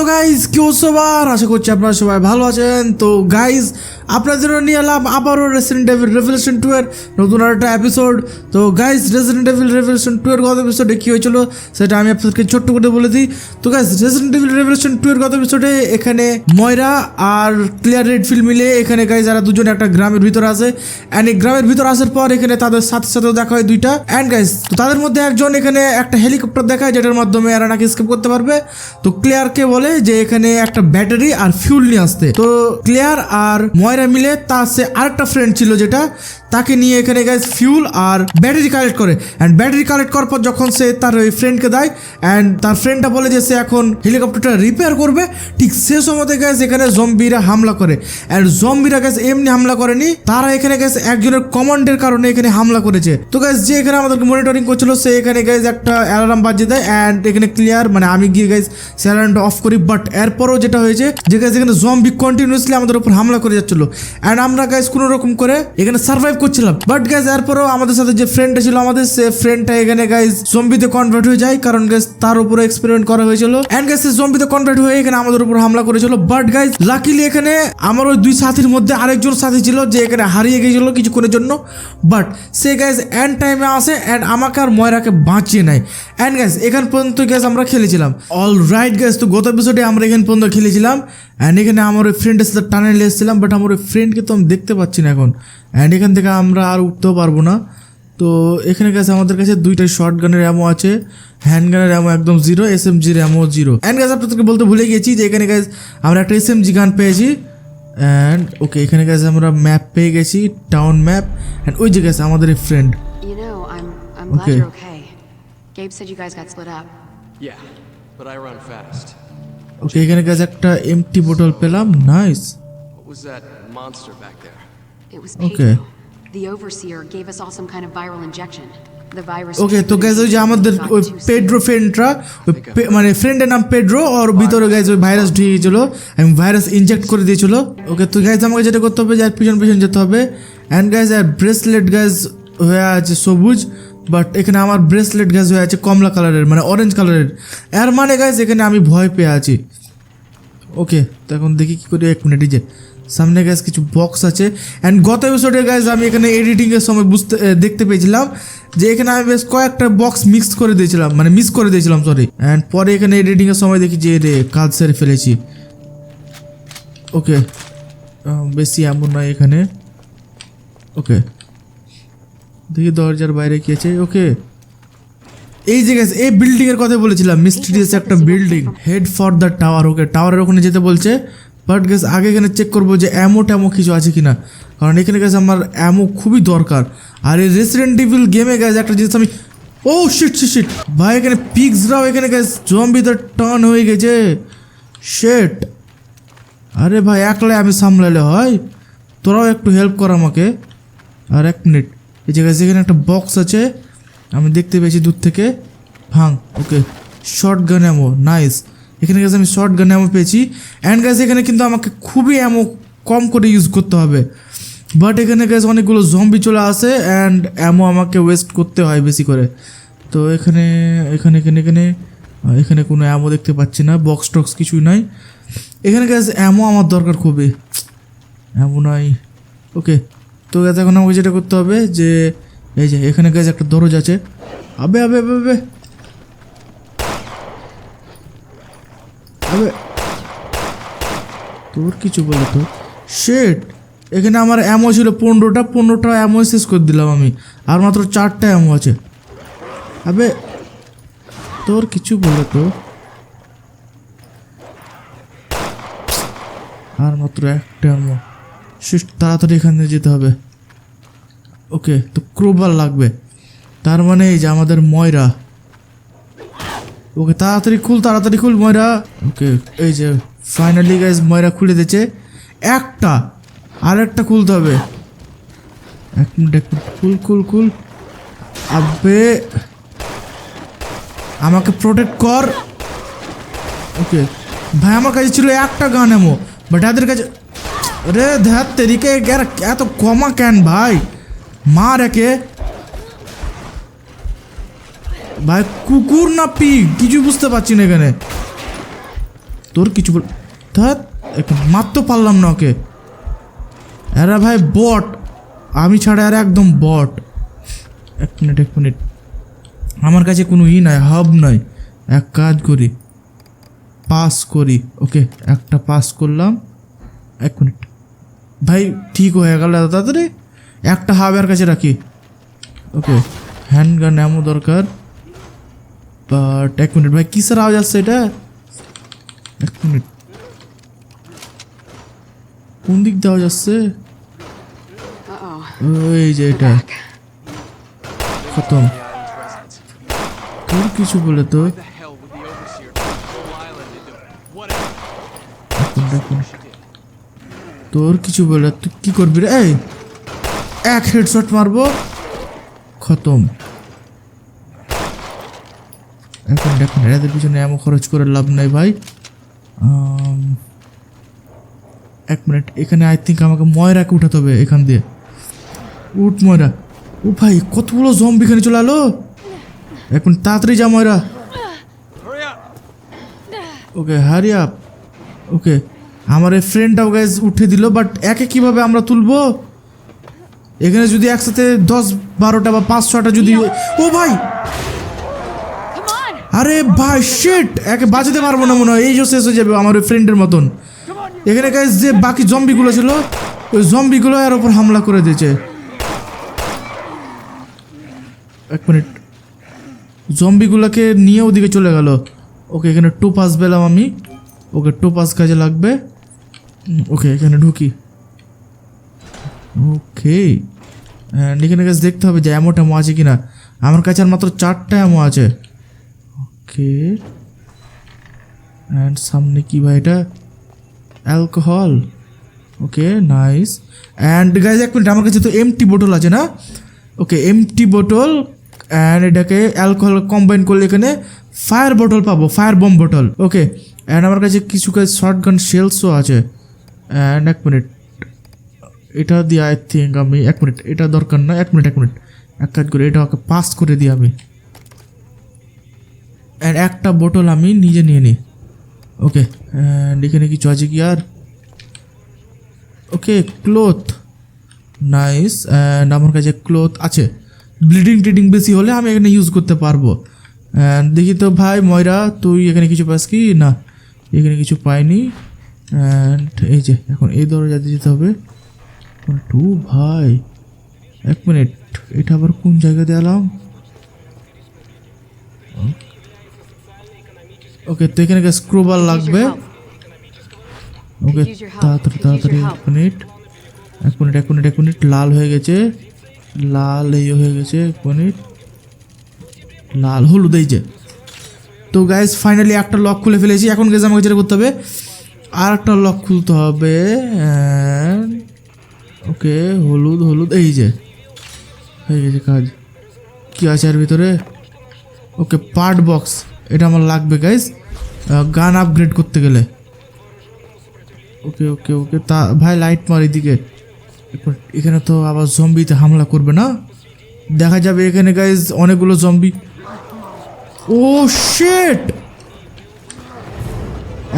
Hello guys কি সবার আশা করছি আপনারা সবাই ভালো আছেন। তো গাইজ আপনাদের নিয়ে এলাম আবারও রেসিডেন্ট ডেভিল রেভলিউশন টু এর নতুন একটা এপিসোড তো guys Resident Devil Revolution two এর গত এপিসোডে কী হয়েছিল সেটা আমি আপনাদেরকে ছোট্ট করে বলে দিই। তো guys Resident Devil Revolution two এর গত এপিসোডে এখানে ময়রা আর ক্লিয়ার রেডফিল্ড মিলে এখানে গাইজ যারা দুজন একটা গ্রামের ভিতরে আছে। অ্যান্ড এই গ্রামের ভিতরে আসার পর এখানে তাদের সাথে সাথেও দেখা হয় দুইটা। অ্যান্ড গাইজ তো তাদের মধ্যে একজন এখানে একটা হেলিকপ্টার দেখায়, যেটার মাধ্যমে এরা নাকি স্কেপ করতে পারবে। তো ক্লিয়ারকে বলে যে এখানে একটা ব্যাটারি আর ফিউল নিয়ে আসতে। তো ক্লিয়ার আর ময়রা মিলে তার সে আরেকটা ফ্রেন্ড ছিল যেটা তাকে নিয়ে এখানে গাইজ ফিউল আর ব্যাটারি কালেক্ট করে। অ্যান্ড ব্যাটারি কালেক্ট করার পর যখন সে তার ওই ফ্রেন্ডকে দেয় অ্যান্ড তার ফ্রেন্ডটা বলে যে সে এখন হেলিকপ্টারটা রিপেয়ার করবে। ঠিক সে সময়তে গ্যাস এখানে জম্বিরা হামলা করে। অ্যান্ড জম্বিরা গ্যাস এমনি হামলা করেনি, তারা এখানে গ্যাস একজনের কমান্ডের কারণে এখানে হামলা করেছে। তো গ্যাস যে এখানে আমাদেরকে মনিটরিং করছিল, সে এখানে গ্যাস একটা অ্যালার্ম বাজিয়ে দেয় অ্যান্ড এখানে ক্লিয়ার মানে আমি গিয়ে গ্যাস সে অ্যালার্মটা অফ করি। বাট এরপরও যেটা হয়েছে যে গ্যাস এখানে জম্বি কন্টিনিউসলি আমাদের উপর হামলা করে যাচ্ছিল। অ্যান্ড আমরা গ্যাস কোনো রকম করে এখানে সার্ভাইভ করছিলাম। বাট গ্যাস এরপরও আমাদের সাথে যে ফ্রেন্ডটা ছিল আমাদের, সে ফ্রেন্ডটা এখানে গাইজ জম্বিতে কনভার্ট হয়ে যায়। কারণ গ্যাস তার উপরে এক্সপেরিমেন্ট করা হয়েছিল। অ্যান্ড গ্যাস সে জম্বিতে কনভার্ট হয়ে এখানে আমাদের উপর হামলা করেছিল। বাট গাইজ লাকিলি এখানে আমার ওই দুই সাথীর মধ্যে আরেকজন সাথী ছিল, যে এখানে হারিয়ে গিয়েছিল কিছুক্ষণের জন্য। বাট সে গ্যাস এন্ড টাইমে আসে অ্যান্ড আমাকে আর ময়রাকে বাঁচিয়ে নেয়। অ্যান্ড গ্যাস এখান পর্যন্ত গ্যাস আমরা খেলেছিলাম। অল রাইট গ্যাস তো গত এপিসোডে আমরা এখান পর্যন্ত খেলেছিলাম। অ্যান্ড এখানে আমার ওই ফ্রেন্ডের সাথে টানেলে এসেছিলাম বাট আমার ওই ফ্রেন্ডকে তো আমি দেখতে পাচ্ছি না এখন। অ্যান্ড এখান থেকে আমরা আর উঠতেও পারব না। তো এখানে গেছে আমাদের কাছে দুইটা শর্ট গানের অ্যামো আছে হ্যান্ড গানের অ্যামো একদম জিরো এস এম জির অ্যামো জিরো অ্যান্ড গ্যাস আপনাদেরকে বলতে ভুলে গেছি যে এখানে গ্যাস আমরা একটা এস এম জি গান পেয়েছি। অ্যান্ড ওকে এখানে গেছে আমরা ম্যাপ পেয়ে গেছি টাউন ম্যাপ অ্যান্ড ওই যে গেছে আমাদের friend okay. Gabe said you guys got split up. Yeah, but I run fast. Okay এখানে গেছে একটা এমটি বোতল পেলাম nice What was that monster back there? It was Okay. Pedro. The overseer gave us all some kind of viral injection. The virus. Okay তো gas ওই যে আমাদের ওই পেড্রো ফ্রেন্ডরা ওই পে- মানে ফ্রেন্ডের নাম পেড্রো ওর ভিতরে গ্যাস ওই ভাইরাস ঢুকে গেছিল এবং ভাইরাস ইনজেক্ট করে দিয়েছিল ওকে তো গ্যাস আমাকে যেটা করতে হবে যে আর পিছন পিছন যেতে হবে অ্যান্ড গ্যাস আর ব্রেসলেট গ্যাস হয়ে আছে সবুজ বাট এখানে আমার ব্রেসলেট গ্যাস হয়ে আছে কমলা কালারের মানে অরেঞ্জ কালারের এর মানে গ্যাস এখানে আমি ভয় পেয়ে আছি। ওকে তো এখন দেখি কী করি, এক মিনিট যে সামনে গ্যাস কিছু বক্স আছে। অ্যান্ড গত এপিসোডে গ্যাস আমি এখানে এডিটিংয়ের সময় বুঝতে দেখতে পেয়েছিলাম যে এখানে আমি বেশ কয়েকটা বক্স মিক্স করে দিয়েছিলাম মানে মিস করে দিয়েছিলাম সরি অ্যান্ড পরে এখানে এডিটিংয়ের সময় দেখি যে রে কাজ সেরে ফেলেছি। ওকে বেশি এমন নয় এখানে। ওকে দেখি দরজার বাইরে কি আছে, ওকে। এই যে গেছে এই বিল্ডিং এর কথা বলেছিলাম মিস্টিরিয়াস একটা building head for the tower okay টাওয়ারের ওখানে যেতে বলছে। বাট গেস আগে এখানে চেক করব যে অ্যামো ট্যামো কিছু আছে কিনা। কারণ এখানে গেছে আমার অ্যামো খুবই দরকার। আর এই রেসিডেন্ট ইভিল গেমে গেছে একটা জিনিস আমি ও শিট শিট শিট ভাই, এখানে পিগসরাও এখানে গেছে জম্বিতে টার্ন হয়ে গেছে। শেট আরে ভাই, একলাই আমি সামলালে হয়? তোরাও একটু হেল্প কর আমাকে। আর এক মিনিট এই জায়গায় যেখানে একটা বক্স আছে, আমি দেখতে পেয়েছি দূর থেকে। ভাঙ, ওকে। শর্ট গান অ্যামো নাইস এখানে গেছে আমি শর্ট গান অ্যামো পেয়েছি। অ্যান্ড গ্যাস এখানে কিন্তু আমাকে খুবই অ্যামো কম করে ইউজ করতে হবে। বাট এখানে গ্যাস অনেকগুলো জম্বি চলে আসে অ্যান্ড অ্যামো আমাকে ওয়েস্ট করতে হয় বেশি করে। তো এখানে এখানে এখানে এখানে এখানে কোনো অ্যামো দেখতে পাচ্ছি না বক্স টক্স কিছুই নাই। এখানে গ্যাস অ্যামো আমার দরকার খুবই। এমন নাই। ওকে তো গ্যাস এখন আমাকে যেটা করতে হবে যে, এই যে, এখানে গ্যাস একটা দরজা আছে। আবে আবে আবে আবে। আবে। তোর কিছু বলে তো। শেট এখানে আমার অ্যামো ছিল পনেরোটা পনেরোটা অ্যামো শেষ করে দিলাম আমি। আর মাত্র চারটা অ্যামো আছে। আবে, তোর কিছু বলে তো। আর মাত্র একটা শেষ তাড়াতাড়ি এখানে যেতে হবে। ওকে, তো ক্রোবার লাগবে। তার মানে এই যে আমাদের ময়রা। ওকে, তাড়াতাড়ি খুল তাড়াতাড়ি খুল ময়রা। ওকে, এই যে ফাইনালি গাইজ ময়রা খুলে দিয়েছে। একটা আর একটা খুলতে হবে। এক মিনিট, এক খুল খুল খুল। আবে, আমাকে প্রোটেক্ট কর। ওকে, ভাই, আমার কাছে ছিল একটা গান এমো বাট এদের কাছে রে ধ্যাত তেরিকে এত কমা কেন ভাই? মার একে ভাই, কুকুর না পি কিছু বুঝতে পারছি না এখানে। তোর কিছু বল একে মারতে পারলাম না ওকে। এরা ভাই, বট। আমি ছাড়া আর একদম বট। এক মিনিট এক মিনিট। আমার কাছে কোনো ই নাই, হাব নাই। এক কাজ করি। পাস করি, ওকে। একটা পাস করলাম। এক মিনিট। ভাই ঠিক হয়ে গেল এত তাড়াতাড়ি? একটা হাবের কাছে রাখি। ওকে হ্যান্ড গান এমন দরকার। বাট এক মিনিট ভাই কিসের আওয়াজ আসছে এটা? এক মিনিট। কোন দিক দিয়ে আওয়াজ আসছে? ওই যে এটা। খতম। তোর কিছু বলে তো। এক মিনিট, এক মিনিট। তোর কিছু বলে তুই কি করবি রে? এই এক হেডশট মারবো। খতম। এখন দেখুন এদের পিছনে এমন খরচ করে লাভ নাই ভাই। এক মিনিট এখানে আই থিঙ্ক আমাকে ময়রাকে উঠাতে হবে এখান দিয়ে। উঠ ময়রা। ও ভাই কতগুলো জম্বি এখানে চলে এলো? এখন তাড়াতাড়ি যা ময়রা। ওকে হারি আপ ওকে আমার এই ফ্রেন্ডটাও গ্যাস উঠে দিল বাট একে কীভাবে আমরা তুলবো? এখানে যদি একসাথে দশ বারোটা বা পাঁচ ছটা যদি ও ভাই! আরে ভাই শিট একে বাঁচাতে পারব না মনে হয় এই যে শেষ হয়ে যাবে আমার ওই ফ্রেন্ডের মতন। এখানে গ্যাস যে বাকি জম্বিগুলো ছিল ওই জম্বিগুলো এর ওপর হামলা করে দিয়েছে। এক মিনিট জম্বিগুলোকে নিয়ে ওদিকে চলে গেল। ওকে এখানে টোপাস পেলাম আমি। ওকে টোপাস কাজে লাগবে? ওকে, এখানে ঢুকি। ওকে। অ্যান্ড এখানে কাছে দেখতে হবে যে অ্যামো ট্যামো আছে কি না আমার কাছে আর মাত্র চারটা অ্যামো আছে। ওকে। অ্যান্ড সামনে কি ভাই এটা? Alcohol. Okay nice and guys এক মিনিট, আমার কাছে তো এমটি বোটল আছে না? ওকে এমটি বোটল অ্যান্ড এটাকে অ্যালকোহল কম্বাইন করলে এখানে ফায়ার বোতল পাবো, fire bomb bottle. Okay and আমার কাছে কিছু কাজ শর্ট গান শেলসও আছে। অ্যান্ড এক মিনিট এটা দিয়ে আই থিঙ্ক আমি এক মিনিট এটা দরকার না, এক মিনিট এক মিনিট এক কাজ করে এটা ওকে পাস করে দিই আমি। অ্যান্ড একটা বোটল আমি নিজে নিয়ে নিই। ওকে অ্যান্ড এখানে কিছু আছে কি আর? ওকে ক্লোথ নাইস অ্যান্ড আমার কাছে ক্লোথ আছে। ব্লিডিং টিডিং বেশি হলে আমি এখানে ইউজ করতে পারব। দেখি তো, ভাই, ময়রা, তুই এখানে কিছু পাস কি? না, এখানে কিছু পাইনি। অ্যান্ড এই যে, এখন এই দরজাতে যেতে হবে। টু, ভাই, এক মিনিট, এটা আবার কোন জায়গাতে এলাম ওকে তো এখানে স্ক্রুবার লাগবে। ওকে তাড়াতাড়ি তাড়াতাড়ি, এক মিনিট এক মিনিট এক মিনিট এক মিনিট, লাল হয়ে গেছে। লাল এই হয়ে গেছে, এক মিনিট। লাল হলুদ এই যে। তো গাইজ ফাইনালি একটা লক খুলে ফেলেছি। এখন গেছে আমাকে যেটা করতে হবে আর একটা লক খুলতে হবে ওকে হলুদ হলুদ, এই যে। হয়ে গেছে কাজ। কী আছে এর ভিতরে? ওকে পার্ট বক্স এটা আমার লাগবে গাইজ গান আপগ্রেড করতে গেলে। ওকে ওকে ওকে তা ভাই লাইট মার এদিকে। এখানে তো আবার জম্বিতে হামলা করবে না। দেখা যাবে এখানে গাইজ অনেকগুলো জম্বি ও শেট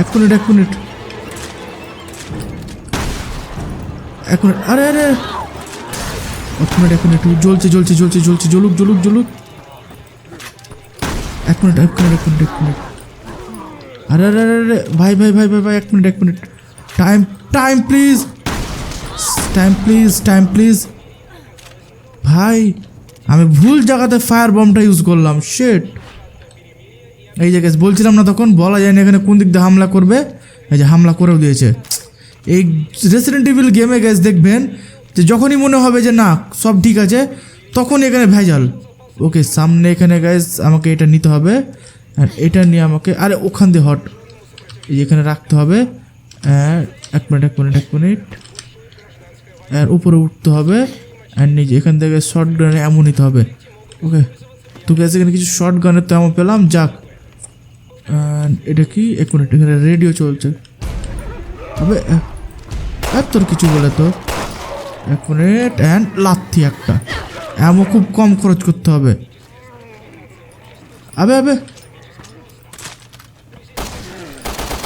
এক মিনিট এক মিনিট। এক মিনিট, আরে আরে। এক মিনিট এক মিনিট। জ্বলছে জ্বলছে জ্বলছে জ্বলছে। জ্বলুক জ্বলুক জ্বলুক। এক মিনিট এক মিনিট এক মিনিট এক মিনিট। আরে আরে আরে আরে। ভাই ভাই ভাই ভাই ভাই, এক মিনিট এক minute. Time time please time please time please ভাই, আমি ভুল জায়গাতে ফায়ার বমটা ইউজ করলাম। শেট এই যে গ্যাস বলছিলাম না তখন, বলা যায় না এখানে কোন দিক দিয়ে হামলা করবে। এই যে হামলা করেও দিয়েছে। এই রেসিডেন্ট ইভিল গেমে গ্যাস দেখবেন, যে যখনই মনে হবে যে না, সব ঠিক আছে তখন এখানে ভেজাল। ওকে, সামনে এখানে গ্যাস আমাকে এটা নিতে হবে, আর এটা নিয়ে আমাকে, আরে ওখান দিয়ে হট। এই এখানে রাখতে হবে এক মিনিট এক মিনিট এক মিনিট আর উপরে উঠতে হবে, আর নিজে এখান থেকে শর্ট গানে এমন নিতে হবে। ওকে তো এখানে কিছু শর্ট গানের তো এমন পেলাম, যাক। And এটা কি? এক মিনিট এখানে রেডিও চলছে। তবে আর তোর কিছু বলে তো? এক মিনিট অ্যান্ড লাথি একটা। এমন খুব কম খরচ করতে হবে। আবে আবে।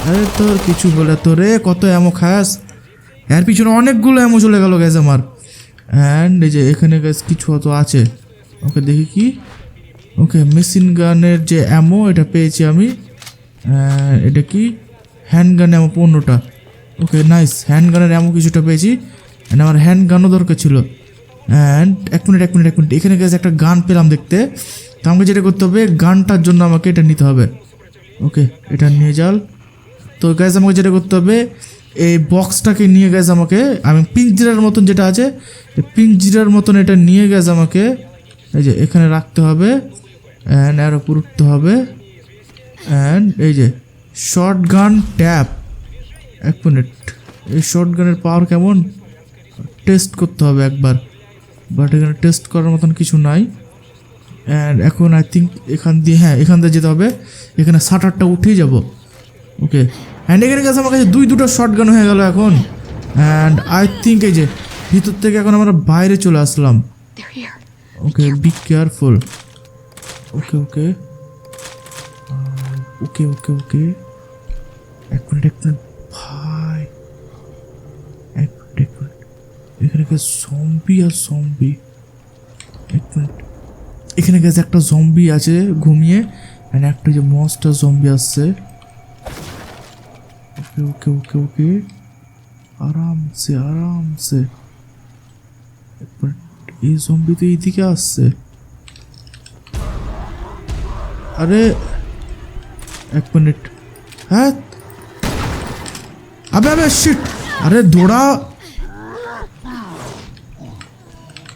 আরে তোর কিছু বলে তো রে, কত এমো খাস? এর পিছনে অনেকগুলো এমো চলে গেল গ্যাস আমার। অ্যান্ড এই যে এখানে গ্যাস কিছু হয়তো আছে। ওকে দেখি কি? ওকে মেশিন গানের যে অ্যামো এটা পেয়েছি আমি। এটা কি? হ্যান্ড গান অ্যামো পনেরোটা। ওকে নাইস হ্যান্ড গানের অ্যামো কিছুটা পেয়েছি। অ্যান্ড আমার হ্যান্ড গানও দরকার ছিল। অ্যান্ড এক মিনিট এক মিনিট এক মিনিট এখানে গেছে একটা গান পেলাম দেখতে। তো আমাকে যেটা করতে হবে গানটার জন্য আমাকে এটা নিতে হবে। ওকে এটা নিয়ে যাল তো গ্যাস আমাকে যেটা করতে হবে, এই বক্সটাকে নিয়ে গেছে আমাকে, আমি পিঙ্ক জিরার মতন যেটা আছে পিঙ্ক জিরার মতন এটা নিয়ে গেছে আমাকে, এই যে এখানে রাখতে হবে। অ্যান্ড উপর উঠতে হবে। অ্যান্ড এই যে শর্ট গান ট্যাপ এক মিনিট এই শর্ট গানের পাওয়ার কেমন? টেস্ট করতে হবে একবার। বাট এখানে টেস্ট করার মতন কিছু নাই। অ্যান্ড এখন আই থিঙ্ক এখান দিয়ে হ্যাঁ এখান দিয়ে যেতে হবে। এখানে শাটারটা উঠেই যাব। ওকে অ্যান্ড এখানে গেছে আমার কাছে দুই দুটো শর্ট গান হয়ে গেল এখন। অ্যান্ড আই থিঙ্ক এই যে ভিতর থেকে এখন আমরা বাইরে চলে আসলাম। ওকে বি কেয়ারফুল ওকে ওকে ওকে ওকে ওকে। এক মিনিট এক মিনিট। ভাই, এক মিনিট এক মিনিট। এখানে গেছে জম্বি আর জম্বি এক মিনিট। এখানে গেছে একটা জম্বি আছে ঘুমিয়ে, and একটা যে মস্টার জম্বি আসছে। ওকে ওকে ওকে ওকে। আরামসে আরামসে। এক এই জম্বি তো এইদিকে আসছে। আরে এক মিনিট। হ্যাঁ? আবে আবে শিট আরে, দৌড়া।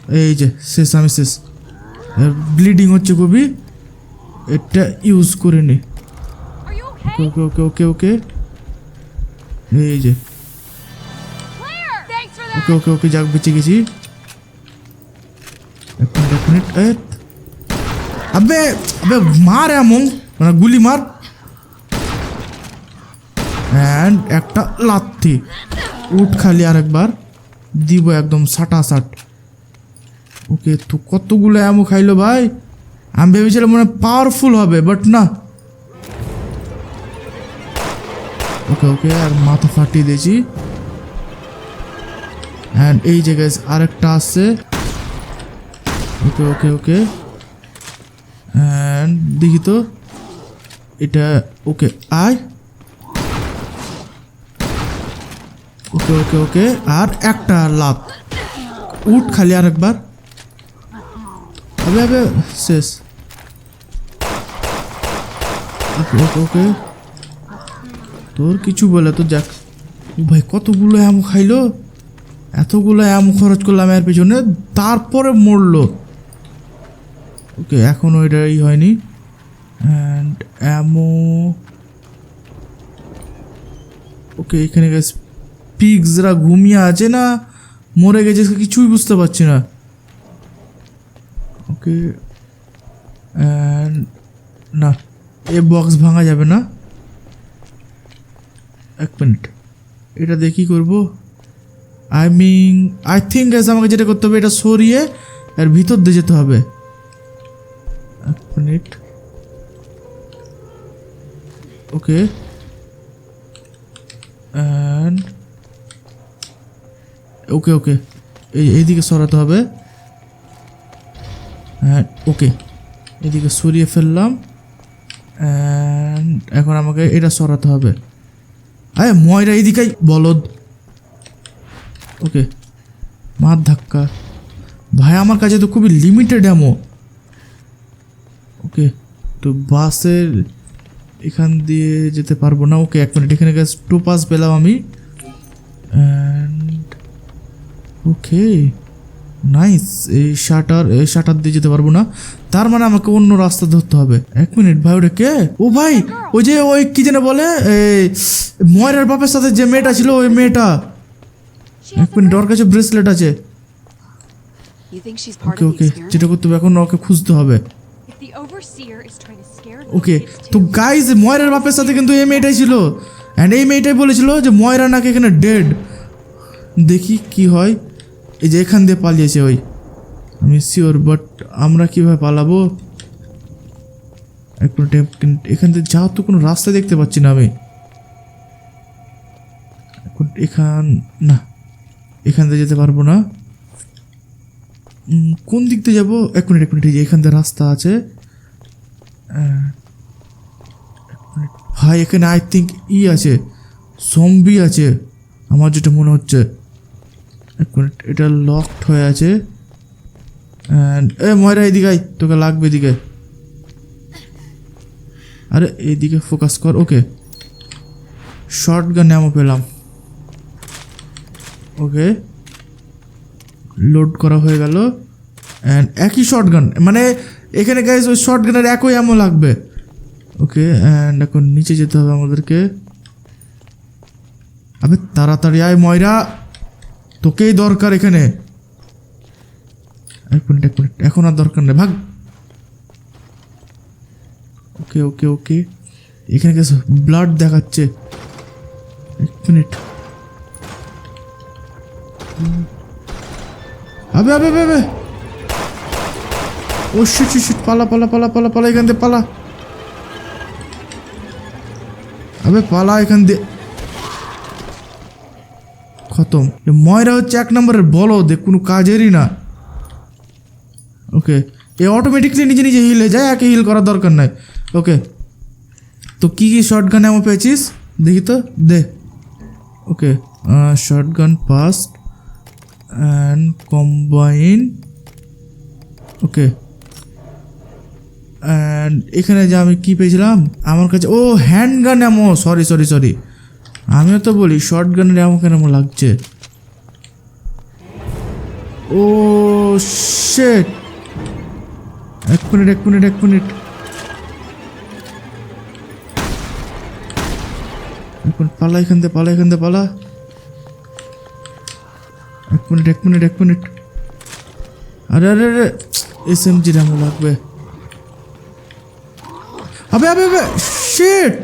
এই যে, শেষ, আমি শেষ। ব্লিডিং হচ্ছে খুবই এটা ইউজ করে নি? ওকে ওকে ওকে ওকে এই যে। ওকে ওকে ওকে, যাক, বেঁচে গেছি। এক মিনিট এক মিনিট আবে আবে, মার এমন। মানে গুলি মার। অ্যান্ড একটা লাথি উঠ খালি আর একবার দিব একদম সাটা সাট ওকে, তো কতগুলো এমন খাইলো ভাই? আমি ভেবেছিলাম মনে পাওয়ারফুল হবে বাট না। ওকে ওকে, আর মাথা ফাটিয়ে দিয়েছি। অ্যান্ড এই জায়গায় আরেকটা আসছে ওকে ওকে ওকে। অ্যান্ড দেখি তো। এটা, ওকে, আয়। ওকে ওকে ওকে। আর একটা লাভ। উঠ খালি আরেকবার। আবে আবে, শেষ। ওকে ওকে ওকে। তোর কিছু বলে তো যাক। ভাই, কতগুলো আম খাইলো? এতগুলো আম খরচ করলাম এর পেছনে, তারপরে মরলো। ওকে এখনও ই হয়নি। অ্যান্ড অ্যামো ওকে, এখানে গেছে পিগসরা ঘুমিয়ে আছে না, মরে গেছে, কিছুই বুঝতে পারছি না। ওকে না, এ বক্স ভাঙা যাবে না। এক মিনিট এটা দেখি করব? I mean I think gas আমাকে যেটা করতে হবে, এটা সরিয়ে এর ভিতর দিয়ে যেতে হবে। এক মিনিট ওকে অ্যান্ড ওকে ওকে এই, এইদিকে সরাতে হবে। হ্যাঁ ওকে এদিকে সরিয়ে ফেললাম। এখন আমাকে এটা সরাতে হবে। আরে ময়রা এইদিকেই বলদ। ওকে মার ধাক্কা। ভাই, আমার কাছে তো খুবই লিমিটেড অ্যামো ওকে তো বাসের এখান দিয়ে যেতে পারব না। ওকে এক মিনিট এখানে গ্যাস টু পাস পেলাম আমি। ওকে নাইস এই শাটার এই শাটার দিয়ে যেতে পারব না। তার মানে আমাকে অন্য রাস্তা ধরতে হবে। এক মিনিট ভাই ওটা কে? ও ভাই ওই যে ওই কি যেন বলে? এই ময়রার বাপের সাথে যে মেয়েটা ছিল ওই মেয়েটা। এক মিনিট ওর কাছে ব্রেসলেট আছে। ওকে ওকে যেটা করতে হবে এখন ওকে খুঁজতে হবে। ওকে তো গাইজ ময়রার বাপের সাথে কিন্তু এই মেয়েটাই ছিল। অ্যান্ড এই মেয়েটাই বলেছিল যে ময়রা নাকি এখানে ডেড দেখি কি হয়। এই যে এখান দিয়ে পালিয়েছে ওই। আমি শিওর বাট আমরা কীভাবে পালাবো? এক মিনিট এখান থেকে যাওয়ার তো কোনো রাস্তা দেখতে পাচ্ছি না আমি। এখন এখান, না, এখান থেকে যেতে পারব না। কোন দিক দিয়ে যাব? এক মিনিট এক মিনিট এখান দিয়ে রাস্তা আছে। ভাই, এখানে আই থিঙ্ক ই আছে। জম্বি আছে। আমার যেটা মনে হচ্ছে। এটা লকড হয়ে আছে। অ্যান্ড এ ময়রা এদিকে আয়, তোকে লাগবে এদিকে। আরে এইদিকে ফোকাস কর ওকে শর্ট গান এমন পেলাম। ওকে লোড করা হয়ে গেল। অ্যান্ড একই শর্ট গান মানে এখানে গাইজ ওই শর্ট গানের একই এমন লাগবে। ওকে অ্যান্ড এখন নিচে যেতে হবে আমাদেরকে। আবে তাড়াতাড়ি আয় ময়রা। তোকেই দরকার এখানে। এক মিনিট এক মিনিট। এখন আর দরকার নেই। ভাগ। ওকে ওকে ওকে। এখানে গেছে ব্লাড দেখাচ্ছে। এক মিনিট। আবে আবে আবে ও শিট শিট পালা পালা পালা পালা পালা, এখান থেকে পালা। আবে, পালা এখান দিয়ে। খতম ময়রা হচ্ছে এক নম্বরের বলো দে কোনো কাজেরই না। ওকে এ অটোমেটিকলি নিজে নিজে হিল হয়ে যায়, একে হিল করার দরকার নাই। ওকে তো কী কী শর্ট গান এমন পেয়েছিস? দেখি তো, দে। Okay shotgun past and combine okay and এখানে যে আমি কী পেয়েছিলাম? আমার কাছে, ও হ্যান্ড গান এমন সরি সরি সরি আমিও তো বলি শর্ট গানের এমন কেন লাগছে? ও শেট এক মিনিট এক মিনিট এক মিনিট মিনিট পালা এখান থেকে পালা এখান থেকে পালা। এক মিনিট এক মিনিট এক মিনিট আরে আরে আরে এস এম জি র্যামও লাগবে। আবে আবে আবে শেট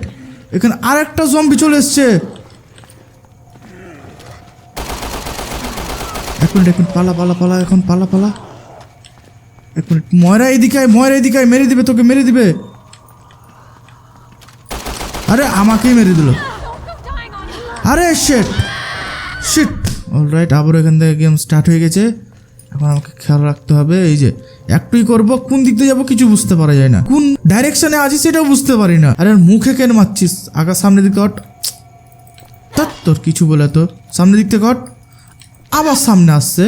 এখানে আরেকটা জম্বি চলে এসছে। এক মিনিট এক মিনিট, পালা পালা পালা, এখন পালা পালা। এক মিনিট, ময়রা এদিকে ময়রা এদিকে মেরে দিবে তোকে, মেরে দিবে। আরে, আমাকেই মেরে দিল। আরে শেট শিট অলরাইট আবার এখান থেকে গেম স্টার্ট হয়ে গেছে। এখন আমাকে খেয়াল রাখতে হবে এই যে একটুই করব কোন দিক দিয়ে যাব কিছু বুঝতে পারা যায় না। কোন ডাইরেকশনে আছি সেটাও বুঝতে পারি না। আরে মুখে কেন মারছিস? আগা সামনের দিকে হট ধ্যাৎ, তোর কিছু বলে তো সামনের দিক থেকে হট আবার সামনে আসছে।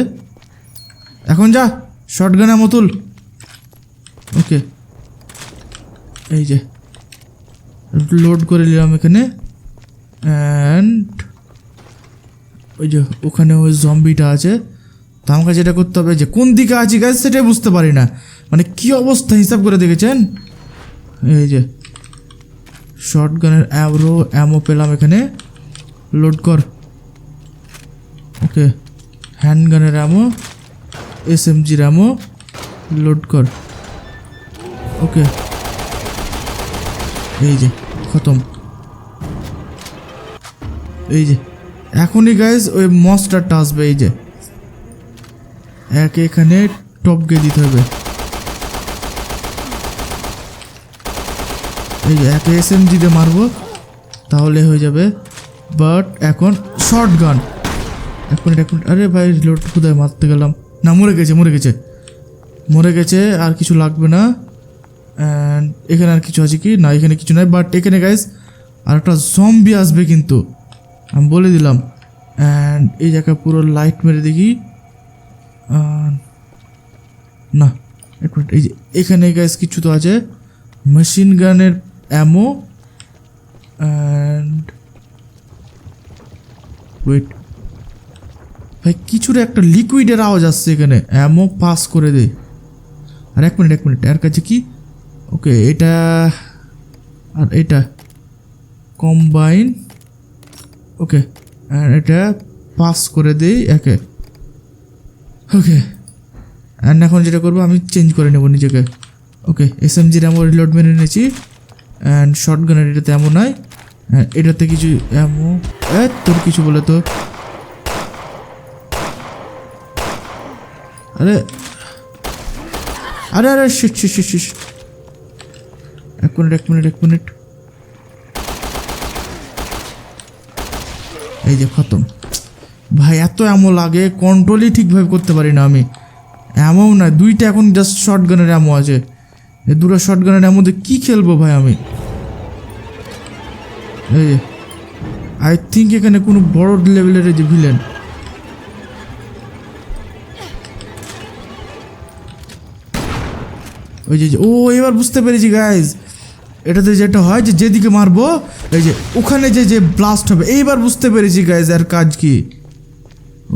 এখন যা শর্ট গানে মতুল। ওকে। এই যে লোড করে নিলাম এখানে। অ্যান্ড ওই যে ওখানে ওই জম্বিটা আছে। তো আমাকে যেটা করতে হবে যে, কোন দিকে আছি গাছ সেটাই বুঝতে পারি না। মানে কি অবস্থা হিসাব করে দেখেছেন? এই যে শর্ট গানের অ্যাব্রো অ্যামো পেলাম এখানে। লোড কর। ওকে হ্যান্ড গানের অ্যামো এস এম জির অ্যামো লোড কর। ওকে এই যে, খতম। এই যে, এখনই গাইজ ওই মস্টারটা আসবে, এই যে। একে এখানে টপ গিয়ে দিতে হবে। এই যে একে এস এম জিতে মারবো, তাহলে হয়ে যাবে। বাট এখন শর্ট গান এক মিনিট এক মিনিট। আরে ভাই রিলোড কোথায়? মারতে গেলাম। না, মরে গেছে মরে গেছে। মরে গেছে, আর কিছু লাগবে না। অ্যান্ড এখানে আর কিছু আছে কি? না, এখানে কিছু নাই। বাট এখানে গাইজ আর একটা জম্বি আসবে কিন্তু। আমি বলে দিলাম। অ্যান্ড এই জায়গায় পুরো লাইট মেরে দেখি। না, এক মিনিট, এই যে, এখানে গাইজ কিছু তো আছে। মেশিন গানের অ্যামো অ্যান্ড ওয়েট ভাই কিছুর একটা লিকুইডের আওয়াজ আসছে এখানে। অ্যামো পাস করে দে। আর এক মিনিট এক মিনিট, এর কাছে কি? ওকে এটা আর এটা কম্বাইন ওকে আর এটা পাস করে দিই একে। ওকে অ্যান্ড এখন যেটা করব, আমি চেঞ্জ করে নেব নিজেকে। ওকে এস এম জির এমন রিলোড মেরে নিয়েছি। অ্যান্ড শর্ট গানের এটাতে এমন নয় এটাতে কিছু এমন তোর কিছু বলে তো। আরে আরে আরে শিট শিট শিট শিট এক মিনিট এক মিনিট এক মিনিট এই যে খতম। ভাই, এত অ্যামো লাগে কন্ট্রোলই ঠিকভাবে করতে পারি না আমি। অ্যামো না দুইটা এখন জাস্ট শর্ট গানের অ্যামো আছে। এই দুটো শর্ট গানের অ্যামো দিয়ে কী খেলব ভাই আমি? এই আই থিঙ্ক এখানে কোনো বড় লেভেলের যে ভিলেন ওই যে- ও, এবার বুঝতে পেরেছি গাইজ এটাতে যেটা হয় যে, যেদিকে মারবো, এই যে, ওখানে যে যে ব্লাস্ট হবে, এইবার বুঝতে পেরেছি গাইজ আর কাজ কি।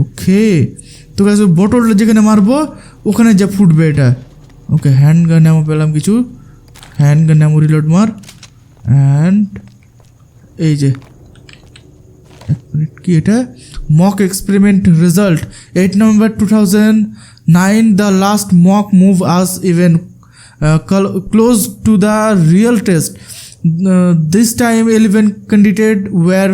ওকে তো ওই বটলটা যেখানে মারবো, ওখানে যা ফুটবে এটা। ওকে হ্যান্ড গান এমন পেলাম কিছু। হ্যান্ড গান এমন রিলোড মার। অ্যান্ড এই যে কি এটা? Mock experiment result eight November two thousand nine the last mock move us even close to the real test this time eleven candidate were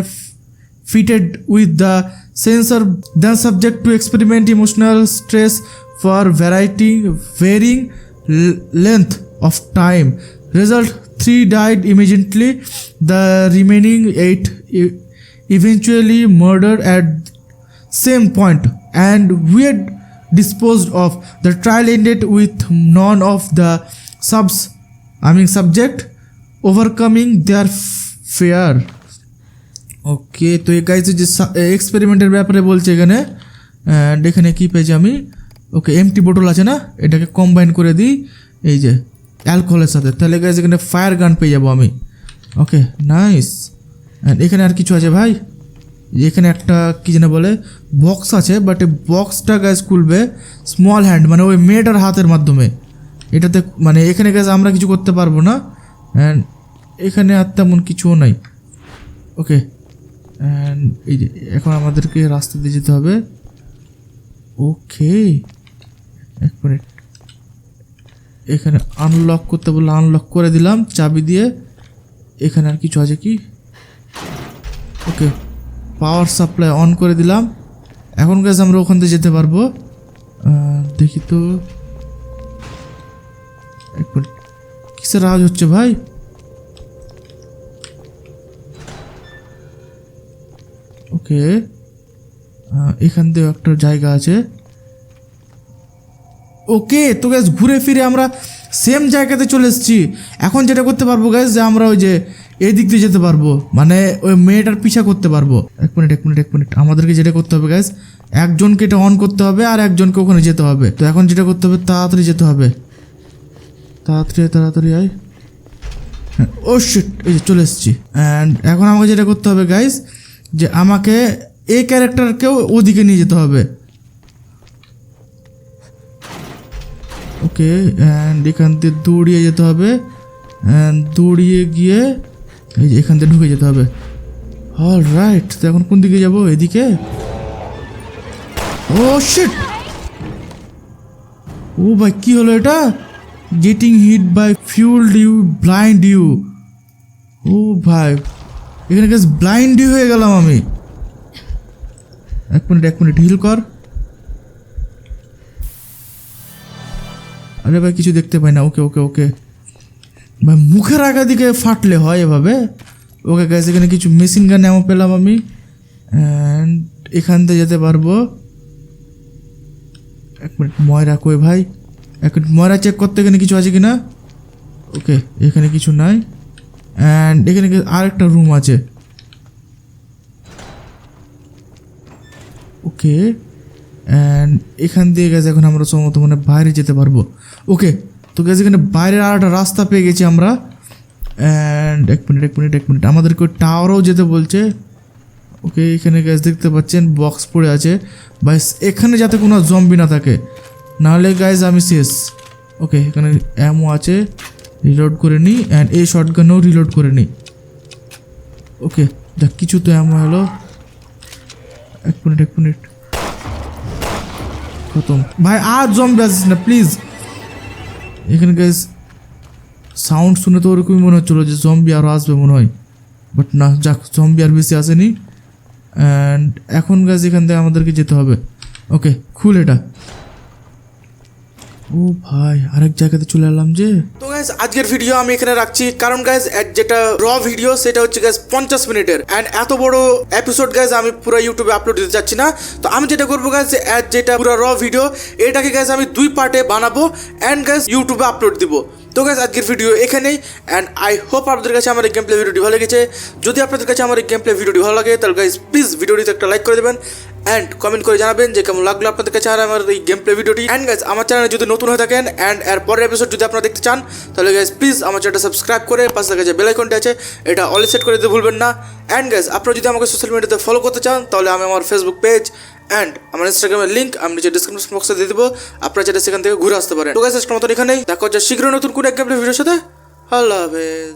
fitted with the sensor then subject to experiment emotional stress for variety varying length of time. Result 3 died immediately. The remaining 8 e- eventually murdered at same point and weird disposed of. The trial ended with none of the subs i mean subject overcoming their fear okay তো এই guys যে এক্সপেরিমেন্টের ব্যাপারে বলছে এখানে এখানে কী পেয়েছি আমি। ওকে MT বোতল আছে না? এটাকে কম্বাইন করে দিই। এই যে অ্যালকোহলের সাথে। তাহলে গাইজ এখানে ফায়ার গান পেয়ে যাব আমি। ওকে নাইস এখানে আর কিছু আছে ভাই? এখানে একটা, কী যেন বলে বক্স আছে বাট এই বক্সটা গ্যাস খুলবে স্মল হ্যান্ড মানে ওই মেয়েটার হাতের মাধ্যমে। এটাতে মানে এখানে গ্যাস আমরা কিছু করতে পারব না। অ্যান্ড এখানে আর তেমন কিছুও নাই। ওকে অ্যান্ড এই যে, এখন আমাদেরকে রাস্তা দিয়ে যেতে হবে। ওকে এক মিনিট। এখানে আনলক করতে বললে আনলক করে দিলাম, চাবি দিয়ে। এখানে আর কিছু আছে কি? ওকে পাওয়ার সাপ্লাই অন করে দিলাম। এখন গ্যাস আমরা ওখান থেকে যেতে পারব। দেখি তো। কিসের আওয়াজ হচ্ছে ভাই? ওকে। এখান দিয়ে একটা জায়গা আছে। ওকে, তো গ্যাস ঘুরে ফিরে আমরা সেম জায়গাতে চলে এসেছি। এখন যেটা করতে পারব গ্যাস যে আমরা ওই যে এই দিক দিয়ে যেতে পারব। মানে ওই মেয়েটার পিছা করতে পারব। এক মিনিট এক মিনিট এক মিনিট আমাদেরকে যেটা করতে হবে গ্যাস একজনকে এটা অন করতে হবে আর একজনকে ওখানে যেতে হবে। তো এখন যেটা করতে হবে, তাড়াতাড়ি যেতে হবে। তাড়াতাড়ি তাড়াতাড়ি আয়। ও শিট এই যে চলে এসেছি। অ্যান্ড এখন আমাকে যেটা করতে হবে গাইস যে আমাকে এই ক্যারেক্টারকেও ওদিকে নিয়ে যেতে হবে। ওকে অ্যান্ড এখান থেকে দৌড়িয়ে যেতে হবে। অ্যান্ড দৌড়িয়ে গিয়ে এই যে এখান থেকে ঢুকে যেতে হবে। অল রাইট তো এখন কোন দিকে যাব? এদিকে? ও শিট ও ভাই, কী হলো এটা? Getting hit by fuel you blind you ও ভাই এখানে গেছে ব্লাইন্ড ইউ হয়ে গেলাম আমি। এক মিনিট এক মিনিট হিল কর। আরে ভাই, কিছু দেখতে পাই না। ওকে ওকে ওকে। ভাই, মুখের আগা দিকে ফাটলে হয় এভাবে। ওকে গ্যাস এখানে কিছু মেশিন গান এমন পেলাম আমি। অ্যান্ড এখান থেকে যেতে পারব। এক মিনিট, ময়রা কই ভাই? এক মিনিট, ময়রা চেক করতে এখানে কিছু আছে কি না ওকে, এখানে কিছু নাই। অ্যান্ড এখানে আরেকটা রুম আছে। ওকে অ্যান্ড এখান দিয়ে গেছে এখন আমরা সম্ভবত মানে বাইরে যেতে পারব। ওকে তো গেছে এখানে বাইরের আর একটা রাস্তা পেয়ে গেছি আমরা। অ্যান্ড এক মিনিট এক মিনিট এক মিনিট আমাদেরকে টাওয়ারেও যেতে বলছে। ওকে এখানে গ্যাস দেখতে পাচ্ছেন বক্স পড়ে আছে। বাস এখানে যাতে কোনো জম্বি না থাকে। নাহলে গাইজ আমি শেষ। ওকে এখানে অ্যামও আছে। রিলোড করে নিই অ্যান্ড এই শর্ট গানেও রিলোড করে নিই ওকে দেখ, কিছু তো এমন হলো এক মিনিট এক মিনিট খতম। ভাই, আর জম্বি আসিস না প্লিজ এখানে গাইজ সাউন্ড শুনে তো ওরকমই মনে হচ্ছিল যে জম্বি আরও আসবে মনে হয়। বাট না, যাক জম্বি আর বেশি আসেনি। অ্যান্ড এখন গাছ এখান থেকে আমাদেরকে যেতে হবে। ওকে খুল এটা। ও ভাই, আরেক জায়গাতে চলে এলাম যে। তো গাইস আজকের ভিডিও আমি এখানে রাখছি। কারণ গাইস যেটা র ভিডিও সেটা হচ্ছে গাইস পঞ্চাশ মিনিটের। অ্যান্ড এত বড় এপিসোড গাইস আমি পুরো ইউটিউবে আপলোড দিতে চাচ্ছি না। তো আমি যেটা করব গাইস যেটা পুরো র ভিডিও এটাকে গাইস আমি দুই পার্টে বানাবো। অ্যান্ড গাইস ইউটিউবে আপলোড দিব। তো গাইজ আজকের ভিডিও এখানেই অ্যান্ড আই হোপ আপনাদের কাছে আমার এই গেম প্লে ভিডিওটি ভালো লেগেছে। যদি আপনাদের কাছে আমার এই গেম প্লে ভিডিওটি ভালো লাগে, তাহলে গাইজ প্লিজ ভিডিওটিতে একটা লাইক করে দেবেন অ্যান্ড কমেন্ট করে জানাবেন যে কেমন লাগল আপনাদের কাছে আর আমার এই গেম প্লে ভিডিওটি অ্যান্ড গাইজ আমার চ্যানেলে যদি নতুন হয়ে থাকেন অ্যান্ড এর পরের এপিসোড যদি আপনারা দেখতে চান, তাহলে গাইজ প্লিজ আমার চ্যানেলটা সাবস্ক্রাইব করে পাশে থাকা যে বেল আইকনটা আছে, এটা অল সেট করে দিতে ভুলবেন না। অ্যান্ড গাইজ আপনারা যদি আমাকে সোশ্যাল মিডিয়াতে ফলো করতে চান, তাহলে আমি আমার ফেসবুক পেজ অ্যান্ড আমার ইনস্টাগ্রামের লিঙ্ক আমি নিচে ডিসক্রিপশন বক্সে দিয়ে দেবো। আপনারা যেটা সেখান থেকে ঘুরে আসতে পারেন। তো গাছ আজকের মতন এখানেই। দেখা হচ্ছে শীঘ্র নতুন কোনো এক ভিডিওর সাথে। আল্লাহ হাফেজ।